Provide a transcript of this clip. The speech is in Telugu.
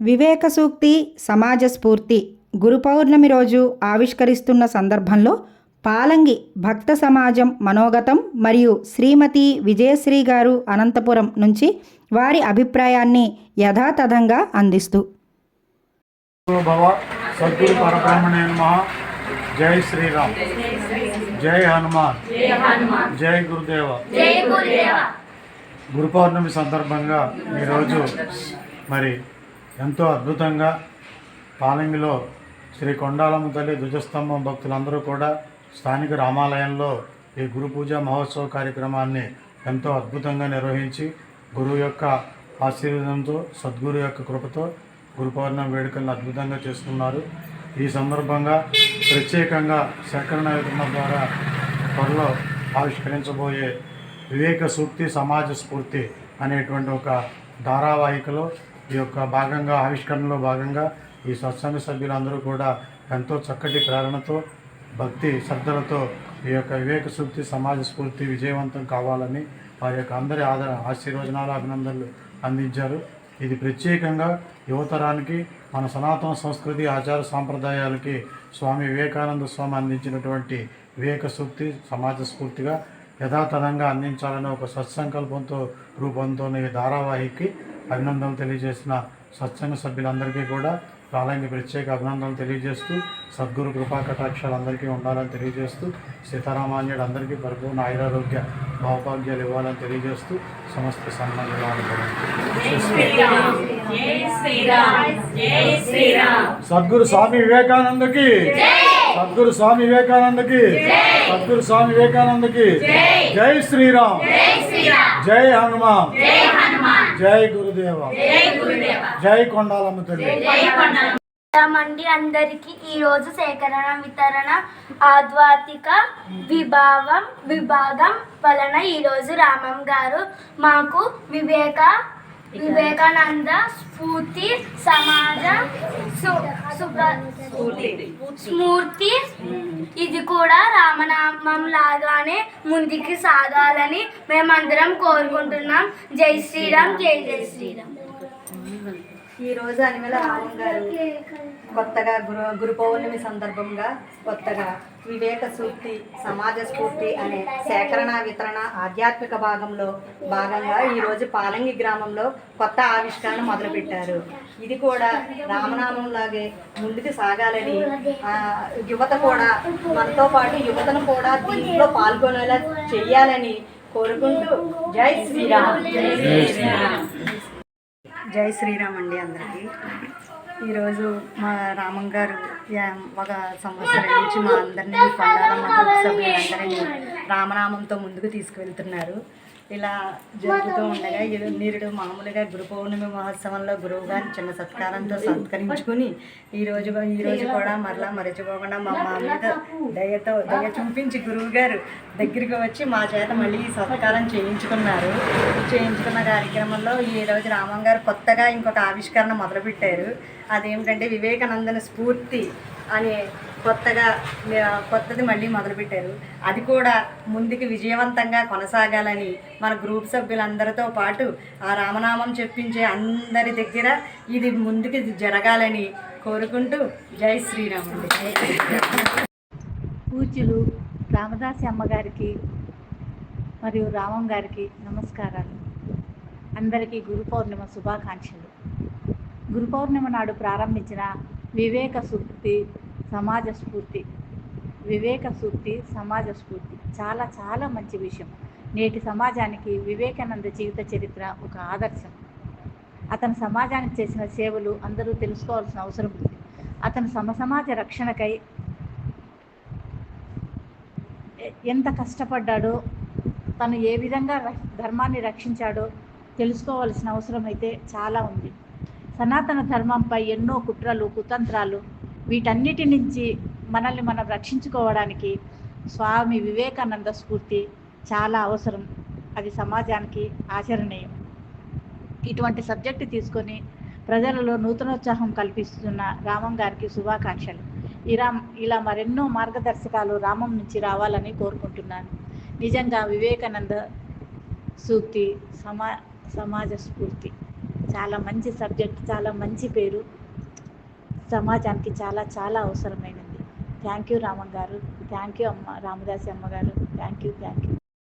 వివేక సూక్తి సమాజ స్ఫూర్తి గురు పౌర్ణమి రోజు ఆవిష్కరిస్తున్న సందర్భంలో పాలంగి భక్త సమాజం మనోగతం మరియు శ్రీమతి విజయశ్రీ గారు అనంతపురం నుంచి వారి అభిప్రాయాన్ని యథాతథంగా అందిస్తూ. జై శ్రీరామ్. జై హనుమాన్. జై గురుదేవ. గురు పౌర్ణమి సందర్భంగా ఈరోజు మరి ఎంతో అద్భుతంగా పాలంగిలో శ్రీ కొండాలమ్మ తల్లి ధ్వజస్తంభం భక్తులందరూ కూడా స్థానిక రామాలయంలో ఈ గురు పూజ మహోత్సవ కార్యక్రమాన్ని ఎంతో అద్భుతంగా నిర్వహించి గురువు యొక్క ఆశీర్వాదంతో సద్గురు యొక్క కృపతో గురు పౌర్ణమి వేడుకలను అద్భుతంగా చేస్తున్నారు. ఈ సందర్భంగా ప్రత్యేకంగా సేకరణ విధానం ద్వారా త్వరలో ఆవిష్కరించబోయే వివేక సూక్తి సమాజ స్ఫూర్తి అనేటువంటి ఒక ధారావాహికలో ఈ యొక్క భాగంగా ఆవిష్కరణలో భాగంగా ఈ సత్సంగ సభ్యులందరూ కూడా ఎంతో చక్కటి ప్రేరణతో భక్తి శ్రద్ధలతో ఈ యొక్క వివేక శుద్ధి సమాజ స్ఫూర్తి విజయవంతం కావాలని వారి యొక్క అందరి ఆదర ఆశీర్వచనాలు అభినందనలు అందించారు. ఇది ప్రత్యేకంగా యువతరానికి మన సనాతన సంస్కృతి ఆచార సాంప్రదాయాలకి స్వామి వివేకానంద స్వామి అందించినటువంటి వివేక శుద్ధి సమాజ స్ఫూర్తిగా యథాతథంగా అందించాలనే ఒక సత్సంకల్పంతో రూపొందుతున్న ఈ ధారావాహికి అభినందనలు తెలియజేసిన సత్సంగ సభ్యులందరికీ కూడా కాలానికి ప్రత్యేక అభినందనలు తెలియజేస్తూ సద్గురు కృపా కటాక్షాలు అందరికీ ఉండాలని తెలియజేస్తూ సీతారామాన్యుడు అందరికీ పరిపూర్ణ ఆయురారోగ్య భావభాగ్యాలు ఇవ్వాలని తెలియజేస్తూ సమస్త సన్మానాలు సద్గురు స్వామి వివేకానందకి సద్గురు స్వామి వివేకానందకి సద్గురు స్వామి వివేకానందకి జై శ్రీరామ్ జై హనుమాన్ జై గురుదేవ. జై కొండాలమ్మ తల్లి. మంది అందరికి ఈ రోజు సేకరణ వితరణ ఆధ్వాత్మిక విభావం విభాగం వలన ఈ రోజు రామం గారు మాకు వివేక వివేకానంద స్ఫూర్తి సమాజ సు- సుప- స్ఫూర్తి. ఇది కూడా రామనామం లాగానే ముందుకి సాగాలని మేమందరం కోరుకుంటున్నాం. జై శ్రీరామ్ జై జై శ్రీరామ్. ఈ రోజు అనిమల రామం గారు కొత్తగా గురు గురు పౌర్ణమి సందర్భంగా కొత్తగా వివేక సూక్తి సమాజ స్ఫూర్తి అనే సేకరణ వితరణ ఆధ్యాత్మిక భాగంలో భాగంగా ఈరోజు పాలంగి గ్రామంలో కొత్త ఆవిష్కరణ మొదలుపెట్టారు. ఇది కూడా రామనామంలాగే ముందుకు సాగాలని యువత కూడా మనతో పాటు యువతను కూడా దీంట్లో పాల్గొనేలా చెయ్యాలని కోరుకుంటూ జై శ్రీరామ్. జై శ్రీరామ్ అండి అందరికీ. ఈరోజు మా రామం గారు యా- ఒక సంవత్సరం నుంచి మా అందరినీ కొండాలమ్మ సభ్యులందరినీ రామనామంతో ముందుకు తీసుకువెళ్తున్నారు. ఇలా జరుగుతూ ఉండగా ఇది నీరుడు మామూలుగా గురు పౌర్ణమి మహోత్సవంలో గురువు గారిని చిన్న సత్కారంతో సత్కరించుకుని ఈరోజు ఈరోజు కూడా మరలా మరచిపోకుండా మా మా మీద దయతో దయ చూపించి గురువు గారు దగ్గరికి వచ్చి మా చేత మళ్ళీ ఈ సత్కారం చేయించుకున్నారు. చేయించుకున్న కార్యక్రమంలో ఈ రోజు రామం గారు కొత్తగా ఇంకొక ఆవిష్కరణ మొదలుపెట్టారు. అదేమిటంటే వివేకానందన స్ఫూర్తి అనే కొత్తగా కొత్తది మళ్ళీ మొదలుపెట్టారు. అది కూడా ముందుకు విజయవంతంగా కొనసాగాలని మన గ్రూప్ సభ్యులందరితో పాటు ఆ రామనామం చెప్పించే అందరి దగ్గర ఇది ముందుకు జరగాలని కోరుకుంటూ జై శ్రీరామ్ పూజలు పూజ్యులు రామదాసి అమ్మగారికి మరియు రామం గారికి నమస్కారాలు. అందరికీ గురు పౌర్ణిమ శుభాకాంక్షలు. గురు పౌర్ణిమ నాడు ప్రారంభించిన వివేక సూక్తి సమాజ స్ఫూర్తి వివేక సూక్తి సమాజ స్ఫూర్తి. చాలా చాలా మంచి విషయం. నేటి సమాజానికి వివేకానంద జీవిత చరిత్ర ఒక ఆదర్శం. అతను సమాజానికి చేసిన సేవలు అందరూ తెలుసుకోవాల్సిన అవసరం ఉంది. అతను సమసమాజ రక్షణకై ఎంత కష్టపడ్డాడో తను ఏ విధంగా ర- ధర్మాన్ని రక్షించాడో తెలుసుకోవాల్సిన అవసరం అయితే చాలా ఉంది. సనాతన ధర్మంపై ఎన్నో కుట్రలు కుతంత్రాలు వీటన్నిటి నుంచి మనల్ని మనం రక్షించుకోవడానికి స్వామి వివేకానంద స్ఫూర్తి చాలా అవసరం. అది సమాజానికి ఆచరణీయం. ఇటువంటి సబ్జెక్టు తీసుకొని ప్రజలలో నూతనోత్సాహం కల్పిస్తున్న రామం గారికి శుభాకాంక్షలు. ఇలా ఇలా మరెన్నో మార్గదర్శకాలు రామం నుంచి రావాలని కోరుకుంటున్నాను. నిజంగా వివేకానంద సూక్తి సమా సమాజ స్ఫూర్తి. చాలా మంచి సబ్జెక్ట్ చాలా మంచి పేరు. సమాజానికి చాలా చాలా అవసరమైనది. థ్యాంక్ యూ రామన్ గారు. థ్యాంక్ యూ అమ్మ రామదాసి అమ్మగారు. Thank you thank you.